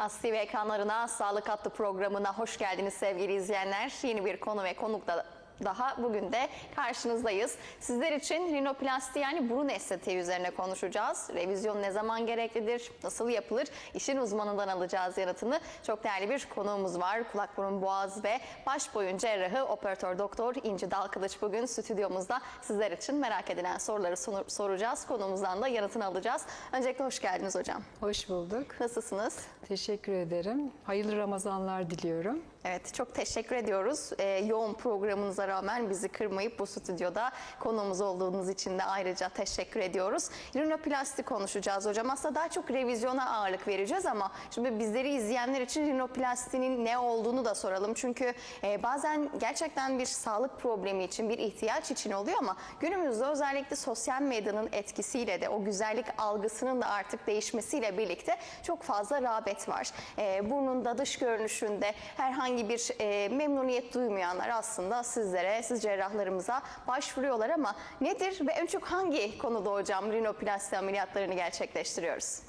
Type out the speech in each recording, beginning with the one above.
Aslı TV ekranlarına Sağlık Hattı programına hoş geldiniz sevgili izleyenler. Yeni bir konu ve konukla daha bugün de karşınızdayız. Sizler için rinoplasti yani burun estetiği üzerine konuşacağız. Revizyon ne zaman gereklidir, nasıl yapılır? İşin uzmanından alacağız yanıtını. Çok değerli bir konuğumuz var. Kulak, burun, boğaz ve baş boyun cerrahı operatör doktor İnci Dalkılıç bugün stüdyomuzda sizler için merak edilen soruları sor- soracağız. Konuğumuzdan da yanıtını alacağız. Öncelikle hoş geldiniz hocam. Hoş bulduk. Nasılsınız? Teşekkür ederim. Hayırlı Ramazanlar diliyorum. Evet çok teşekkür ediyoruz. Ee, yoğun programınıza rağmen bizi kırmayıp bu stüdyoda konuğumuz olduğunuz için de ayrıca teşekkür ediyoruz. Rinoplasti konuşacağız hocam. Aslında daha çok revizyona ağırlık vereceğiz ama şimdi bizleri izleyenler için rinoplastinin ne olduğunu da soralım. Çünkü e, bazen gerçekten bir sağlık problemi için, bir ihtiyaç için oluyor ama günümüzde özellikle sosyal medyanın etkisiyle de o güzellik algısının da artık değişmesiyle birlikte çok fazla rağbet var. E, burnunda dış görünüşünde herhangi bir e, memnuniyet duymayanlar aslında sizlere, siz cerrahlarımıza başvuruyorlar ama nedir ve en çok hangi konuda hocam rinoplasti ameliyatlarını gerçekleştiriyoruz?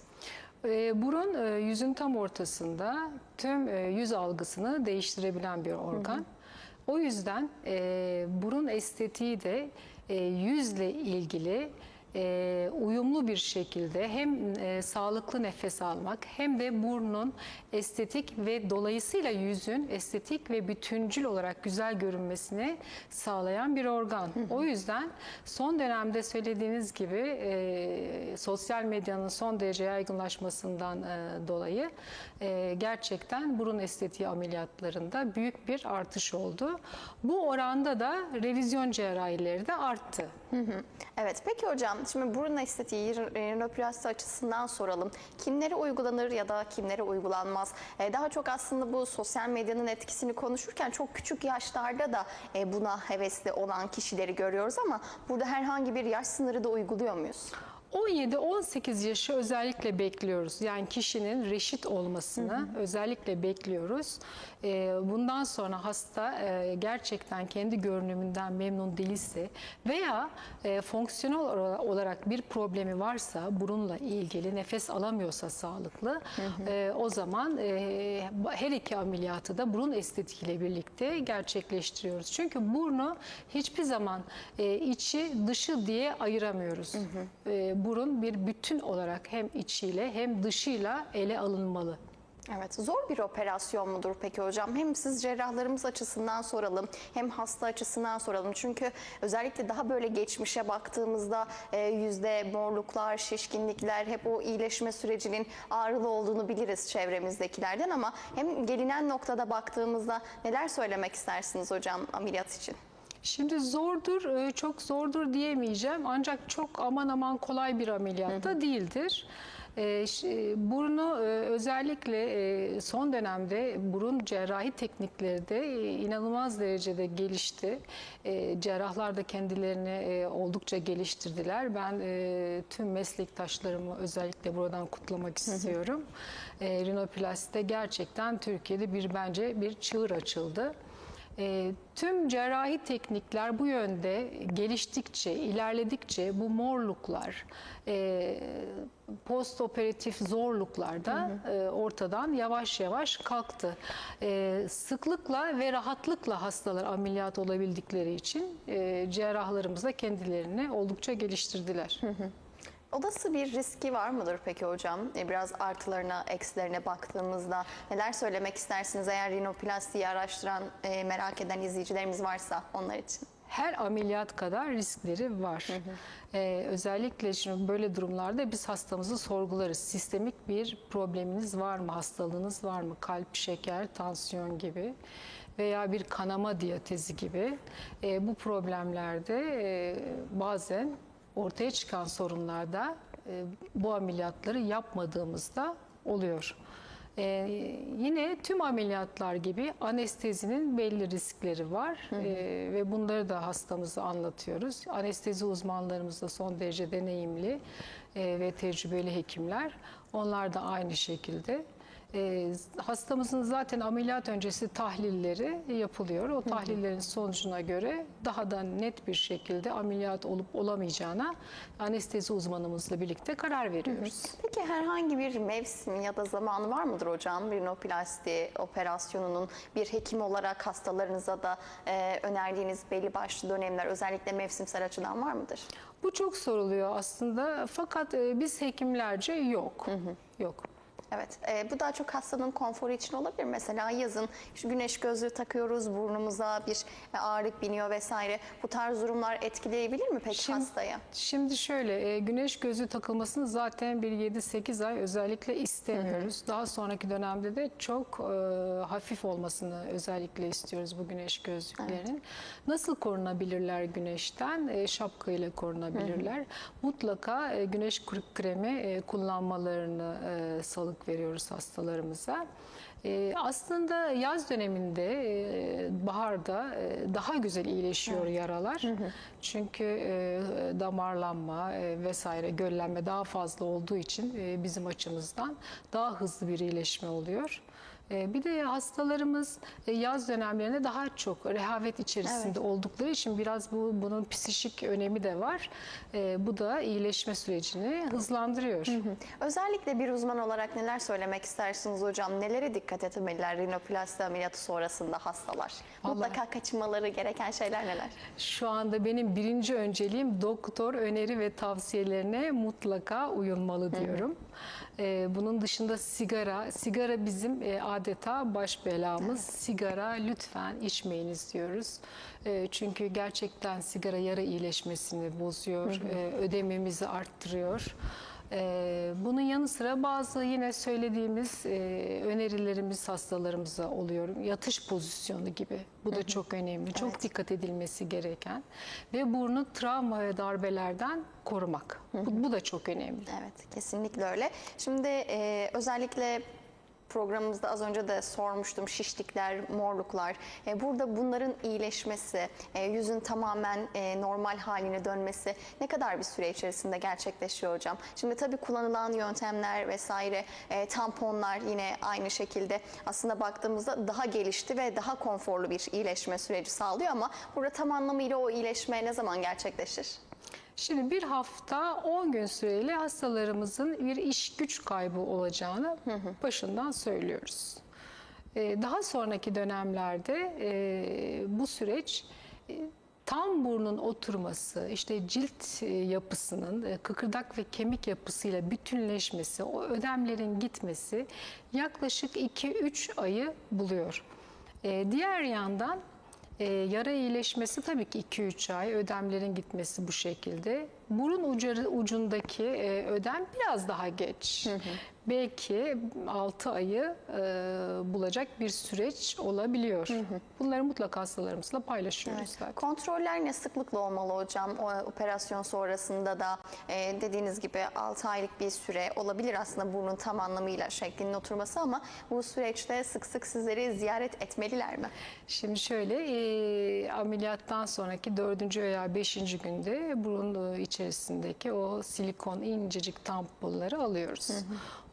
Ee, burun e, yüzün tam ortasında tüm e, yüz algısını değiştirebilen bir organ. O yüzden e, burun estetiği de e, yüzle ilgili e, uyumlu bir şekilde hem e, sağlıklı nefes almak hem de burnun estetik ve dolayısıyla yüzün estetik ve bütüncül olarak güzel görünmesini sağlayan bir organ. O yüzden son dönemde söylediğiniz gibi e, sosyal medyanın son derece yaygınlaşmasından e, dolayı e, gerçekten burun estetiği ameliyatlarında büyük bir artış oldu. Bu oranda da revizyon cerrahileri de arttı. Evet peki hocam şimdi burun estetiği rinoplasti açısından soralım. Kimlere uygulanır ya da kimlere uygulanmaz? Ee, daha çok aslında bu sosyal medyanın etkisini konuşurken çok küçük yaşlarda da e, buna hevesli olan kişileri görüyoruz ama burada herhangi bir yaş sınırı da uyguluyor muyuz? 17-18 yaşı özellikle bekliyoruz. Yani kişinin reşit olmasını özellikle bekliyoruz. Ee, Bundan sonra hasta e, gerçekten kendi görünümünden memnun değilse veya e, fonksiyonel olarak bir problemi varsa burunla ilgili nefes alamıyorsa sağlıklı e, o zaman e, her iki ameliyatı da burun estetiğiyle birlikte gerçekleştiriyoruz. Çünkü burnu hiçbir zaman e, içi dışı diye ayıramıyoruz. E, burun bir bütün olarak hem içiyle hem dışıyla ele alınmalı. Evet, zor bir operasyon mudur peki hocam? Hem siz cerrahlarımız açısından soralım, hem hasta açısından soralım. Çünkü özellikle daha böyle geçmişe baktığımızda e, yüzde morluklar, şişkinlikler, hep o iyileşme sürecinin ağrılı olduğunu biliriz çevremizdekilerden ama hem gelinen noktada baktığımızda neler söylemek istersiniz hocam ameliyat için? Şimdi zordur, e, çok zordur diyemeyeceğim ancak çok aman aman kolay bir ameliyat da değildir. E, Burnu e, özellikle son dönemde burun cerrahi teknikleri de inanılmaz derecede gelişti. Cerrahlar da kendilerini oldukça geliştirdiler. Ben tüm meslektaşlarımı özellikle buradan kutlamak istiyorum. E, Rinoplastik'te gerçekten Türkiye'de bir bence bir çığır açıldı. E, tüm cerrahi teknikler bu yönde geliştikçe, ilerledikçe bu morluklar, e, postoperatif zorluklar da e, ortadan yavaş yavaş kalktı. E, sıklıkla ve rahatlıkla hastalar ameliyat olabildikleri için e, cerrahlarımız da kendilerini oldukça geliştirdiler. Odası bir riski var mıdır peki hocam? E, Biraz artılarına, eksilerine baktığımızda neler söylemek istersiniz eğer rinoplastiyi araştıran, e, merak eden izleyicilerimiz varsa onlar için? her ameliyat kadar riskleri var. Ee, özellikle şimdi böyle durumlarda biz hastamızı sorgularız. Sistemik bir probleminiz var mı? Hastalığınız var mı? Kalp, şeker, tansiyon gibi veya bir kanama diyatezi gibi. Ee, bu problemlerde e, bazen ortaya çıkan sorunlarda e, bu ameliyatları yapmadığımızda oluyor. Ee, yine tüm ameliyatlar gibi anestezinin belli riskleri var Ee, ve bunları da hastamıza anlatıyoruz. Anestezi uzmanlarımız da son derece deneyimli e, ve tecrübeli hekimler. Onlar da aynı şekilde. E, hastamızın zaten ameliyat öncesi tahlilleri yapılıyor. O tahlillerin sonucuna göre daha da net bir şekilde ameliyat olup olamayacağına anestezi uzmanımızla birlikte karar veriyoruz. Peki herhangi bir mevsim ya da zamanı var mıdır hocam? Rinoplasti operasyonunun bir hekim olarak hastalarınıza da e, önerdiğiniz belli başlı dönemler özellikle mevsimsel açıdan var mıdır? Bu çok soruluyor aslında fakat e, biz hekimlerce yok. Yok. Evet, e, bu daha çok hastanın konforu için olabilir. Mesela yazın şu güneş gözlüğü takıyoruz, burnumuza bir e, ağırlık biniyor vesaire. Bu tarz durumlar etkileyebilir mi peki Şimdi- hastayı? Şimdi şöyle e, güneş gözü takılmasını zaten bir 7-8 ay özellikle istemiyoruz. Daha sonraki dönemde de çok e, hafif olmasını özellikle istiyoruz bu güneş gözlüklerinin. Nasıl korunabilirler güneşten? E, şapkayla korunabilirler. Mutlaka e, güneş kr- kremi e, kullanmalarını e, salık veriyoruz hastalarımıza. E, aslında yaz döneminde, e, baharda e, daha güzel iyileşiyor yaralar. Çünkü e, damarlanma e, vesaire göllenme daha fazla olduğu için e, bizim açımızdan daha hızlı bir iyileşme oluyor. E, Bir de hastalarımız e, yaz dönemlerinde daha çok rehavet içerisinde oldukları için biraz bu bunun psikik önemi de var. E, Bu da iyileşme sürecini hızlandırıyor. Özellikle bir uzman olarak neler söylemek istersiniz hocam? Nelere dikkat etmeliler rinoplasti ameliyatı sonrasında hastalar? Vallahi- Mutlaka kaçınmaları gereken şeyler neler? Şu anda benim birinci önceliğim doktor öneri ve tavsiyelerine mutlaka uyulmalı diyorum. Ee, bunun dışında sigara, sigara bizim e, adeta baş belamız. Sigara lütfen içmeyiniz diyoruz. E, çünkü gerçekten sigara yara iyileşmesini bozuyor, e, ödememizi arttırıyor. Ee, bunun yanı sıra bazı yine söylediğimiz e, önerilerimiz hastalarımıza oluyor. Yatış pozisyonu gibi. Bu da çok önemli. Çok dikkat edilmesi gereken. Ve burnu travma ve darbelerden korumak. Bu, bu da çok önemli. Evet, kesinlikle öyle. Şimdi e, özellikle programımızda az önce de sormuştum şişlikler, morluklar. E, burada bunların iyileşmesi, e, yüzün tamamen e, normal haline dönmesi ne kadar bir süre içerisinde gerçekleşiyor hocam? Şimdi tabii kullanılan yöntemler vesaire, tamponlar yine aynı şekilde aslında baktığımızda daha gelişti ve daha konforlu bir iyileşme süreci sağlıyor ama burada tam anlamıyla o iyileşme ne zaman gerçekleşir? Şimdi bir hafta 10 gün süreyle hastalarımızın bir iş güç kaybı olacağını başından söylüyoruz. Ee, Daha sonraki dönemlerde e, bu süreç e, tam burnun oturması, işte cilt e, yapısının kıkırdak ve kemik yapısıyla bütünleşmesi, o ödemlerin gitmesi yaklaşık 2-3 ayı buluyor. Diğer yandan e, yara iyileşmesi tabii ki 2-3 ay, ödemlerin gitmesi bu şekilde. Burun ucarı, ucundaki e, ödem biraz daha geç. Belki 6 ayı e, bulacak bir süreç olabiliyor. Bunları mutlaka hastalarımızla paylaşıyoruz zaten. Kontroller ne sıklıkla olmalı hocam? O operasyon sonrasında da e, dediğiniz gibi 6 aylık bir süre olabilir aslında burnun tam anlamıyla şeklinin oturması ama bu süreçte sık sık sizleri ziyaret etmeliler mi? Şimdi şöyle e, ameliyattan sonraki dördüncü veya beşinci günde burun e, içerisindeki o silikon incecik tamponları alıyoruz.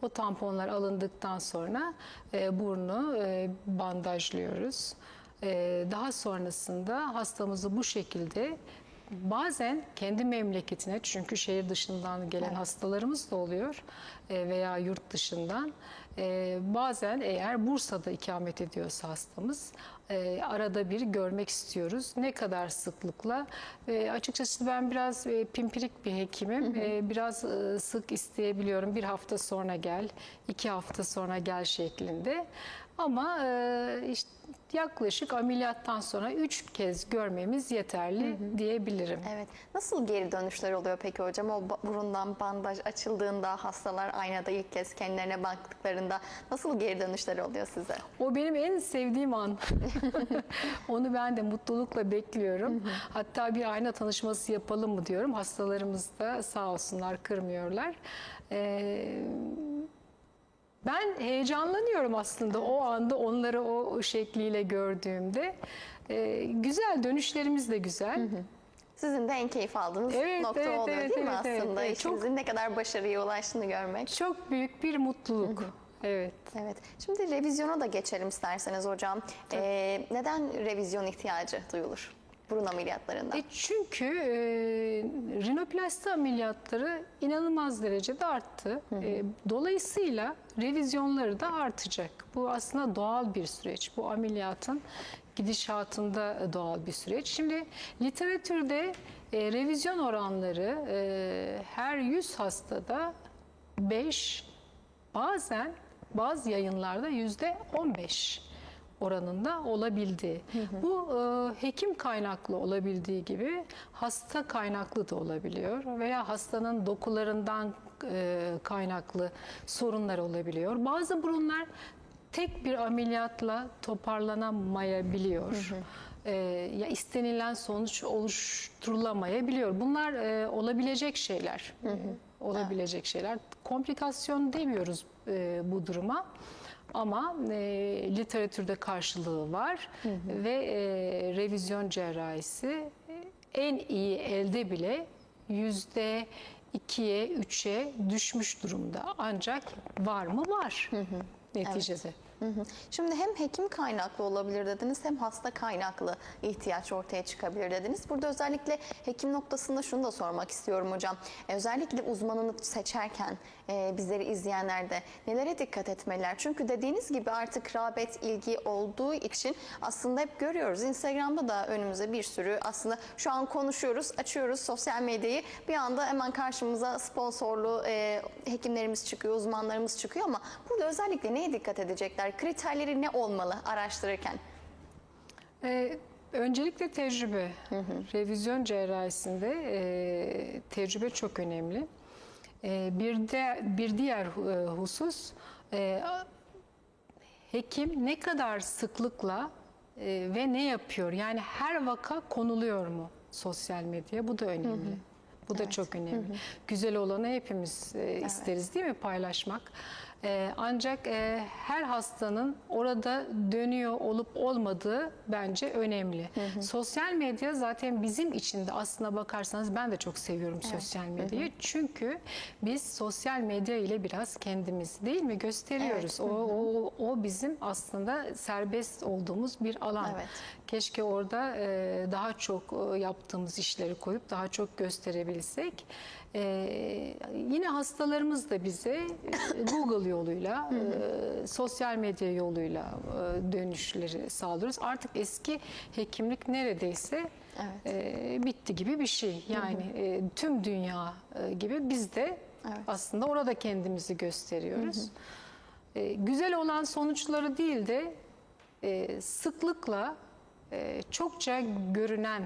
O tamponlar alındıktan sonra e, burnu e, bandajlıyoruz. E, daha sonrasında hastamızı bu şekilde bazen kendi memleketine çünkü şehir dışından gelen hastalarımız da oluyor e, veya yurt dışından e, bazen eğer Bursa'da ikamet ediyorsa hastamız e, arada bir görmek istiyoruz. Ne kadar sıklıkla? E, açıkçası ben biraz e, pimpirik bir hekimim. E, biraz e, sık isteyebiliyorum. Bir hafta sonra gel, iki hafta sonra gel şeklinde. Ama e, işte yaklaşık ameliyattan sonra üç kez görmemiz yeterli diyebilirim. Evet. Nasıl geri dönüşler oluyor peki hocam? O burundan bandaj açıldığında hastalar aynada ilk kez kendilerine baktıklarında nasıl geri dönüşler oluyor size? O benim en sevdiğim an. Onu ben de mutlulukla bekliyorum. Hatta bir ayna tanışması yapalım mı diyorum. Hastalarımız da sağ olsunlar kırmıyorlar. Ee, ben heyecanlanıyorum aslında o anda onları o şekliyle gördüğümde. Ee, güzel dönüşlerimiz de güzel. Sizin de en keyif aldığınız Evet, nokta evet, oluyor evet, değil mi evet, aslında? evet. Çok- İşinizin ne kadar başarıya ulaştığını görmek. Çok büyük bir mutluluk. Evet. Evet. Şimdi revizyona da geçelim isterseniz hocam. Ee, neden revizyon ihtiyacı duyulur burun ameliyatlarında? E çünkü e, rinoplasti ameliyatları inanılmaz derecede arttı. E, dolayısıyla revizyonları da artacak. Bu aslında doğal bir süreç. Bu ameliyatın gidişatında doğal bir süreç. Şimdi literatürde e, revizyon oranları e, her 100 hastada 5 bazen bazı yayınlarda yüzde 15 oranında olabildi. Bu e, hekim kaynaklı olabildiği gibi hasta kaynaklı da olabiliyor veya hastanın dokularından e, kaynaklı sorunlar olabiliyor. Bazı burunlar tek bir ameliyatla toparlanamayabiliyor. E, ya istenilen sonuç oluşturulamayabiliyor. Bunlar e, olabilecek şeyler. E, olabilecek şeyler. Komplikasyon demiyoruz e, bu duruma. Ama e, literatürde karşılığı var ve e, revizyon cerrahisi e, en iyi elde bile yüzde ikiye, üçe düşmüş durumda. Ancak var mı? Var neticede. Hı hı. Şimdi hem hekim kaynaklı olabilir dediniz hem hasta kaynaklı ihtiyaç ortaya çıkabilir dediniz. Burada özellikle hekim noktasında şunu da sormak istiyorum hocam. E, özellikle uzmanını seçerken e, bizleri izleyenler de nelere dikkat etmeliler? Çünkü dediğiniz gibi artık rağbet, ilgi olduğu için aslında hep görüyoruz. Instagram'da da önümüze bir sürü aslında şu an konuşuyoruz, açıyoruz sosyal medyayı. Bir anda hemen karşımıza sponsorlu e, hekimlerimiz çıkıyor, uzmanlarımız çıkıyor ama burada özellikle neye dikkat edecekler? Kriterleri ne olmalı araştırırken? Ee, öncelikle tecrübe. Revizyon cerrahisinde e, tecrübe çok önemli. E, bir de bir diğer e, husus e, hekim ne kadar sıklıkla e, ve ne yapıyor? Yani her vaka konuluyor mu sosyal medyaya? Bu da önemli. Bu da çok önemli. Güzel olanı hepimiz e, isteriz değil mi paylaşmak? E, ancak e, her hastanın orada dönüyor olup olmadığı bence önemli. Sosyal medya zaten bizim için de aslına bakarsanız ben de çok seviyorum sosyal medyayı. Çünkü biz sosyal medya ile biraz kendimiz değil mi gösteriyoruz. O, o, o bizim aslında serbest olduğumuz bir alan. Evet. Keşke orada e, daha çok e, yaptığımız işleri koyup daha çok gösterebilsek. E, yine hastalarımız da bize e, Google yoluyla, e, sosyal medya yoluyla e, dönüşleri sağlıyoruz. Artık eski hekimlik neredeyse e, bitti gibi bir şey. Yani e, tüm dünya e, gibi biz de Evet. aslında orada kendimizi gösteriyoruz. E, güzel olan sonuçları değil de e, sıklıkla e, çokça görünen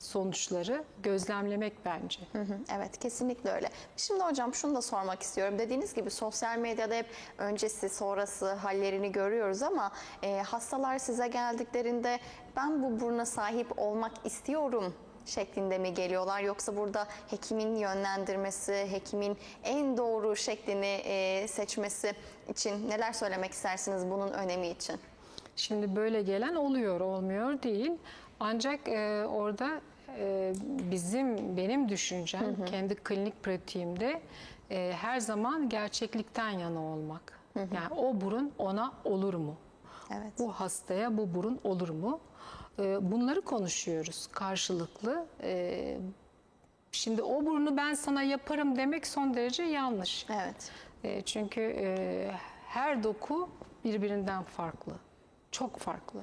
sonuçları gözlemlemek bence. Hı hı, Evet kesinlikle öyle. Şimdi hocam şunu da sormak istiyorum. Dediğiniz gibi sosyal medyada hep öncesi sonrası hallerini görüyoruz ama e, hastalar size geldiklerinde ben bu buruna sahip olmak istiyorum şeklinde mi geliyorlar yoksa burada hekimin yönlendirmesi, hekimin en doğru şeklini e, seçmesi için neler söylemek istersiniz bunun önemi için? Şimdi böyle gelen oluyor, olmuyor değil. Ancak e, orada e, bizim benim düşüncem kendi klinik pratiğimde e, her zaman gerçeklikten yana olmak. Yani o burun ona olur mu? Evet. Bu hastaya bu burun olur mu? E, bunları konuşuyoruz karşılıklı. E, şimdi o burnu ben sana yaparım demek son derece yanlış. Evet. E, çünkü e, her doku birbirinden farklı. Çok farklı.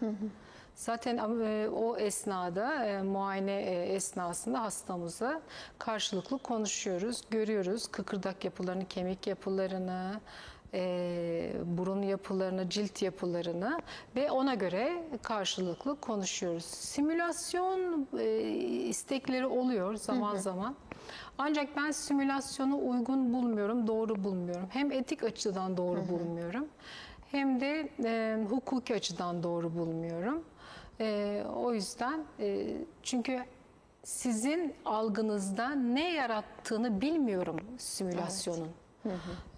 Zaten e, o esnada e, muayene e, esnasında hastamızla karşılıklı konuşuyoruz, görüyoruz kıkırdak yapılarını, kemik yapılarını, e, burun yapılarını, cilt yapılarını ve ona göre karşılıklı konuşuyoruz. Simülasyon e, istekleri oluyor zaman zaman. Ancak ben simülasyonu uygun bulmuyorum, doğru bulmuyorum. Hem etik açıdan doğru bulmuyorum hem de e, hukuki açıdan doğru bulmuyorum. E, o yüzden e, çünkü sizin algınızda ne yarattığını bilmiyorum simülasyonun.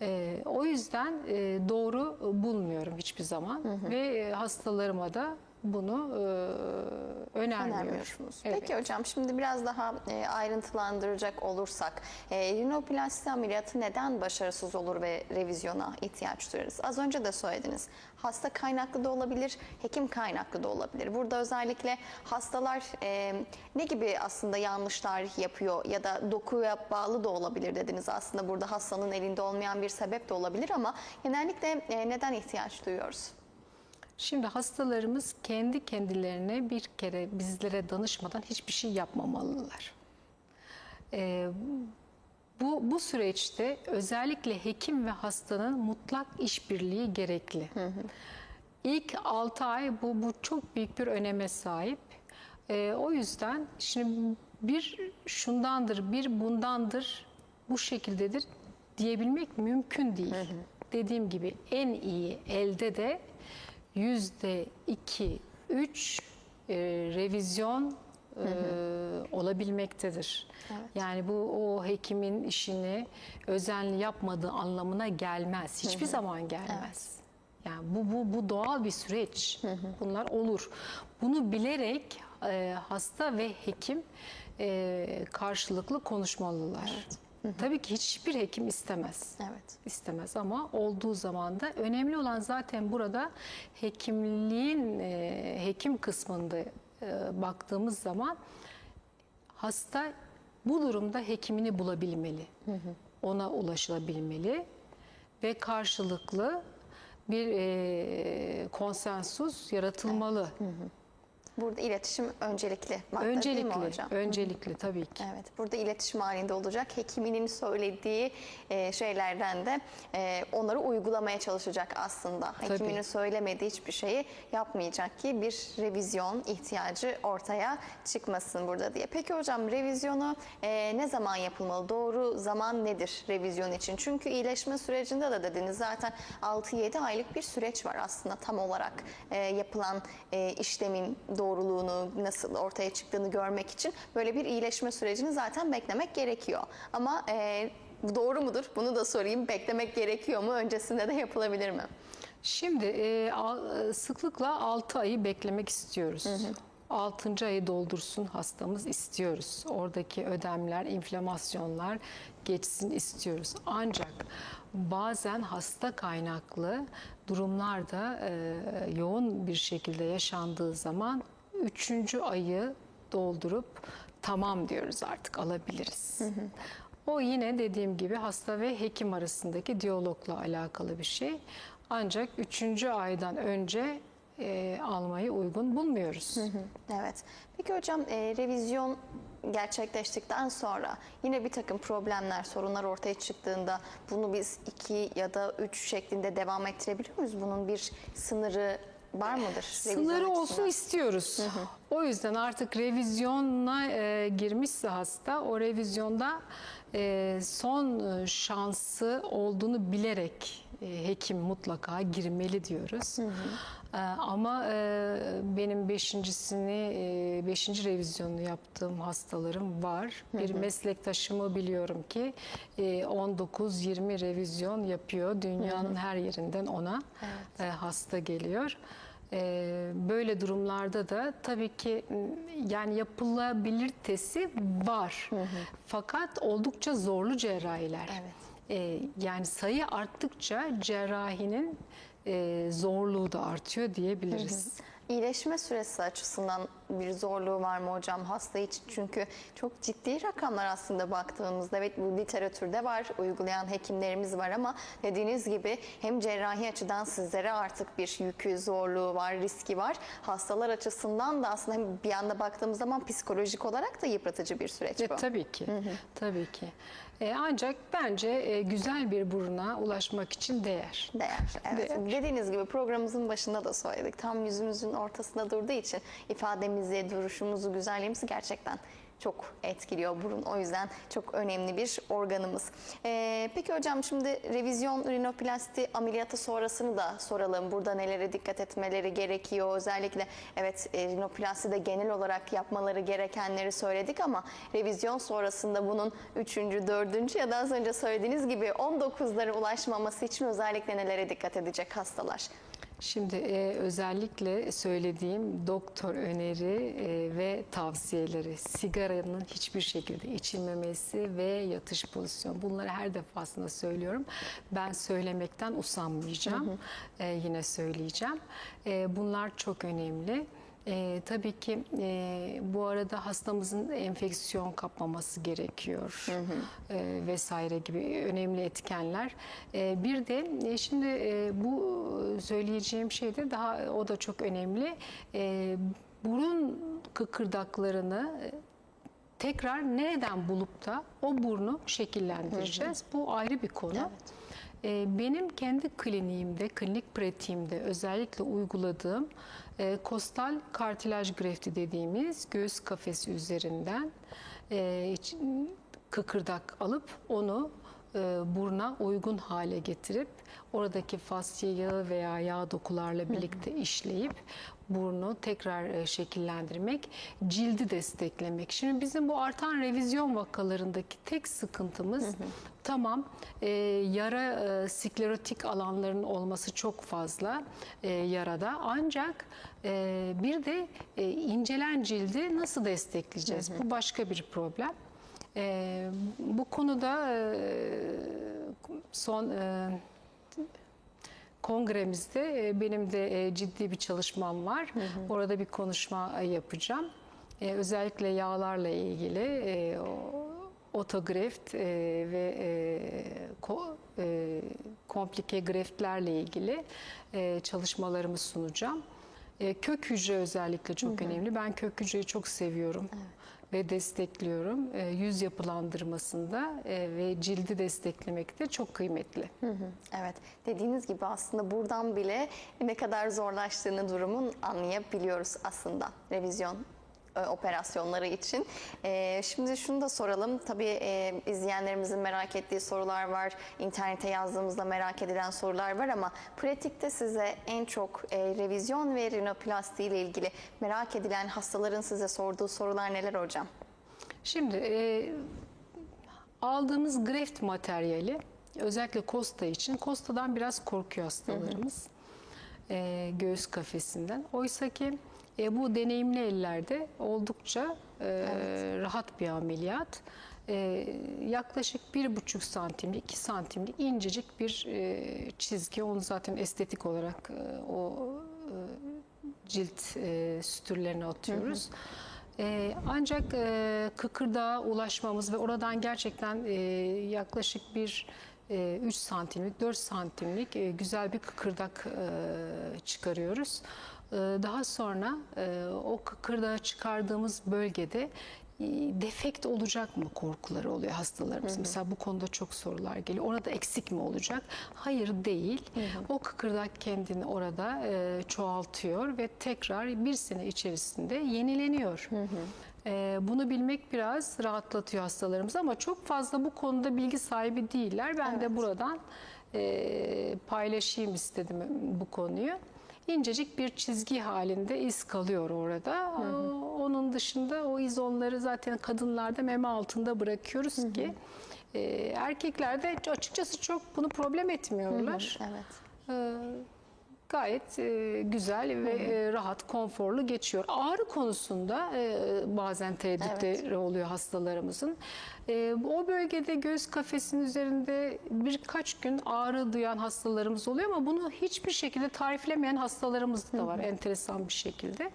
E, o yüzden e, doğru bulmuyorum hiçbir zaman ve e, hastalarıma da bunu e, önermiyor. önermiyorsunuz. Evet. Peki hocam şimdi biraz daha e, ayrıntılandıracak olursak e, rinoplasti ameliyatı neden başarısız olur ve revizyona ihtiyaç duyarız? Az önce de söylediniz. Hasta kaynaklı da olabilir, hekim kaynaklı da olabilir. Burada özellikle hastalar e, ne gibi aslında yanlışlar yapıyor ya da dokuya bağlı da olabilir dediniz. Aslında burada hastanın elinde olmayan bir sebep de olabilir ama genellikle e, neden ihtiyaç duyuyoruz? Şimdi hastalarımız kendi kendilerine bir kere bizlere danışmadan hiçbir şey yapmamalılar. Ee, bu, bu süreçte özellikle hekim ve hastanın mutlak işbirliği gerekli. İlk 6 ay bu, bu çok büyük bir öneme sahip. Ee, o yüzden şimdi bir şundandır, bir bundandır, bu şekildedir diyebilmek mümkün değil. Dediğim gibi en iyi elde de yüzde iki, üç e, revizyon e, olabilmektedir. Yani bu o hekimin işini özenli yapmadığı anlamına gelmez. Hiçbir zaman gelmez. Yani bu bu bu doğal bir süreç. Bunlar olur. Bunu bilerek e, hasta ve hekim e, karşılıklı konuşmalılar. Tabii ki hiçbir hekim istemez Evet. istemez ama olduğu zaman da önemli olan zaten burada hekimliğin e, hekim kısmında e, baktığımız zaman hasta bu durumda hekimini bulabilmeli. Ona ulaşılabilmeli ve karşılıklı bir e, konsensus yaratılmalı. Burada iletişim öncelikli madde değil mi Öncelikli, hocam? öncelikli tabii ki. Evet, burada iletişim halinde olacak. Hekiminin söylediği e, şeylerden de e, onları uygulamaya çalışacak aslında. Hekiminin söylemediği hiçbir şeyi yapmayacak ki bir revizyon ihtiyacı ortaya çıkmasın burada diye. Peki hocam revizyonu e, ne zaman yapılmalı? Doğru zaman nedir revizyon için? Çünkü iyileşme sürecinde de dediniz zaten 6-7 aylık bir süreç var aslında tam olarak e, yapılan e, işlemin doğruluğunu nasıl ortaya çıktığını görmek için böyle bir iyileşme sürecini zaten beklemek gerekiyor. Ama e, doğru mudur? Bunu da sorayım. Beklemek gerekiyor mu? Öncesinde de yapılabilir mi? Şimdi e, al- sıklıkla 6 ayı beklemek istiyoruz. 6. ayı doldursun hastamız istiyoruz. Oradaki ödemler, inflamasyonlar geçsin istiyoruz. Ancak bazen hasta kaynaklı durumlarda e, yoğun bir şekilde yaşandığı zaman 3. ayı doldurup tamam diyoruz artık alabiliriz. O yine dediğim gibi hasta ve hekim arasındaki diyalogla alakalı bir şey. Ancak üçüncü aydan önce e, almayı uygun bulmuyoruz. Evet. Peki hocam e, revizyon gerçekleştikten sonra yine bir takım problemler, sorunlar ortaya çıktığında bunu biz iki ya da üç şeklinde devam ettirebiliyor muyuz? Bunun bir sınırı var mıdır? Sınırı olsun açısından? istiyoruz. O yüzden artık revizyona e, girmişse hasta o revizyonda e, son e, şansı olduğunu bilerek hekim mutlaka girmeli diyoruz. E, ama e, benim beşincisini, e, beşinci revizyonunu yaptığım hastalarım var. Bir meslektaşımı biliyorum ki e, 19-20 revizyon yapıyor. Dünyanın her yerinden ona e, hasta geliyor. Böyle durumlarda da tabii ki yani yapılabilitesi var. Fakat oldukça zorlu cerrahiler. Evet. Ee, yani sayı arttıkça cerrahinin e, zorluğu da artıyor diyebiliriz. İyileşme süresi açısından bir zorluğu var mı hocam hasta için? Çünkü çok ciddi rakamlar aslında baktığımızda. Evet bu literatürde var, uygulayan hekimlerimiz var ama dediğiniz gibi hem cerrahi açıdan sizlere artık bir yükü, zorluğu var, riski var. Hastalar açısından da aslında bir anda baktığımız zaman psikolojik olarak da yıpratıcı bir süreç E, bu. tabii ki. Tabii ki. E, ancak bence e, güzel bir buruna ulaşmak için değer. Değer. Evet. Değer. Dediğiniz gibi programımızın başında da söyledik. Tam yüzümüzün ortasında durduğu için ifademizi, duruşumuzu, güzelliğimizi gerçekten çok etkiliyor burun. O yüzden çok önemli bir organımız. Ee, peki hocam şimdi revizyon rinoplasti ameliyatı sonrasını da soralım. Burada nelere dikkat etmeleri gerekiyor? Özellikle evet e, rinoplasti de genel olarak yapmaları gerekenleri söyledik ama revizyon sonrasında bunun 3. 4. ya da az önce söylediğiniz gibi 19'lara ulaşmaması için özellikle nelere dikkat edecek hastalar? Şimdi e, özellikle söylediğim doktor öneri e, ve tavsiyeleri sigaranın hiçbir şekilde içilmemesi ve yatış pozisyonu bunları her defasında söylüyorum. Ben söylemekten usanmayacağım. E, yine söyleyeceğim. E, bunlar çok önemli. E, tabii ki e, bu arada hastamızın enfeksiyon kapmaması gerekiyor E, vesaire gibi önemli etkenler. E, bir de e, şimdi e, bu söyleyeceğim şey de daha o da çok önemli. E, burun kıkırdaklarını e, tekrar nereden bulup da o burnu şekillendireceğiz. Bu ayrı bir konu. Ee, Benim kendi kliniğimde, klinik pratiğimde özellikle uyguladığım e, kostal kartilaj grefti dediğimiz göğüs kafesi üzerinden e, kıkırdak alıp onu e, buruna uygun hale getirip oradaki fasya yağı veya yağ dokularla birlikte işleyip burnu tekrar e, şekillendirmek, cildi desteklemek. Şimdi bizim bu artan revizyon vakalarındaki tek sıkıntımız tamam e, yara e, sklerotik alanların olması çok fazla e, yarada ancak e, bir de e, incelen cildi nasıl destekleyeceğiz? Bu başka bir problem. E, bu konuda e, son e, kongremizde e, benim de e, ciddi bir çalışmam var. Orada bir konuşma e, yapacağım. E, Özellikle yağlarla ilgili e, o- otogreft e, ve e, ko- e, komplike greftlerle ilgili e, çalışmalarımı sunacağım. E, Kök hücre özellikle çok önemli. Ben kök hücreyi çok seviyorum ve destekliyorum. E, Yüz yapılandırmasında e, ve cildi desteklemekte çok kıymetli. Hı hı, Evet, dediğiniz gibi aslında buradan bile ne kadar zorlaştığını durumun anlayabiliyoruz aslında revizyon operasyonları için. E, şimdi şunu da soralım. Tabii e, izleyenlerimizin merak ettiği sorular var. İnternete yazdığımızda merak edilen sorular var ama pratikte size en çok e, revizyon ve rinoplasti ile ilgili merak edilen hastaların size sorduğu sorular neler hocam? Şimdi e, aldığımız greft materyali özellikle kosta için kostadan biraz korkuyor hastalarımız. E, göğüs kafesinden. Oysa ki e, bu deneyimli ellerde oldukça e, rahat bir ameliyat. E, yaklaşık bir buçuk santimlik, iki santimlik incecik bir e, çizgi. Onu zaten estetik olarak e, o e, cilt e, sütürlerine atıyoruz. E, ancak e, kıkırdağa ulaşmamız ve oradan gerçekten e, yaklaşık bir e, 3 santimlik, 4 santimlik e, güzel bir kıkırdak e, çıkarıyoruz. E, daha sonra e, o kıkırdağı çıkardığımız bölgede e, defekt olacak mı korkuları oluyor hastalarımız. Mesela bu konuda çok sorular geliyor. Orada eksik mi olacak? Hayır değil. O kıkırdak kendini orada e, çoğaltıyor ve tekrar bir sene içerisinde yenileniyor. E, bunu bilmek biraz rahatlatıyor hastalarımızı ama çok fazla bu konuda bilgi sahibi değiller. Ben de buradan e, paylaşayım istedim bu konuyu. İncecik bir çizgi halinde iz kalıyor orada. O- Onun dışında o iz onları zaten kadınlarda meme altında bırakıyoruz ki e, erkeklerde açıkçası çok bunu problem etmiyorlar. Evet. Ee, gayet e, güzel ve e, rahat, konforlu geçiyor. Ağrı konusunda e, bazen tereddütleri oluyor hastalarımızın. E, o bölgede göğüs kafesinin üzerinde birkaç gün ağrı duyan hastalarımız oluyor ama bunu hiçbir şekilde tariflemeyen hastalarımız da var enteresan bir şekilde.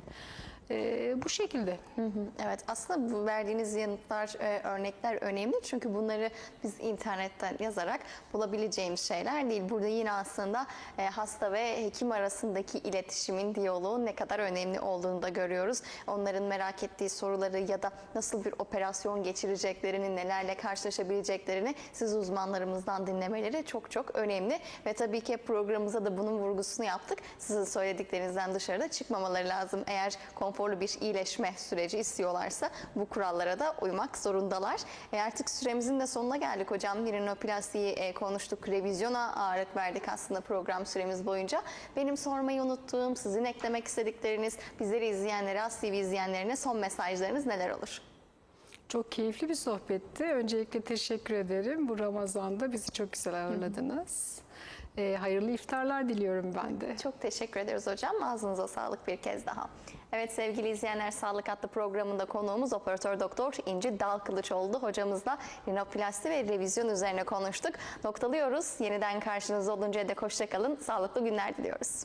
E, bu şekilde. Hı hı, Evet aslında bu verdiğiniz yanıtlar, e, örnekler önemli çünkü bunları biz internetten yazarak bulabileceğimiz şeyler değil. Burada yine aslında e, hasta ve hekim arasındaki iletişimin, diyaloğun ne kadar önemli olduğunu da görüyoruz. Onların merak ettiği soruları ya da nasıl bir operasyon geçireceklerini, nelerle karşılaşabileceklerini siz uzmanlarımızdan dinlemeleri çok çok önemli. Ve tabii ki programımıza da bunun vurgusunu yaptık. Sizin söylediklerinizden dışarıda çıkmamaları lazım. Eğer konforlu bir iyileşme süreci istiyorlarsa bu kurallara da uymak zorundalar. E artık süremizin de sonuna geldik hocam. Rinoplastiyi e, konuştuk, revizyona ağırlık verdik aslında program süremiz boyunca. Benim sormayı unuttuğum, sizin eklemek istedikleriniz, bizleri izleyenlere, As TV izleyenlerine son mesajlarınız neler olur? Çok keyifli bir sohbetti. Öncelikle teşekkür ederim. Bu Ramazan'da bizi çok güzel ağırladınız. E, hayırlı iftarlar diliyorum ben de. Çok teşekkür ederiz hocam. Ağzınıza sağlık bir kez daha. Evet sevgili izleyenler Sağlık Adlı programında konuğumuz operatör doktor İnci Dalkılıç oldu. Hocamızla rinoplasti ve revizyon üzerine konuştuk. Noktalıyoruz. Yeniden karşınızda oluncaya dek hoşçakalın. Sağlıklı günler diliyoruz.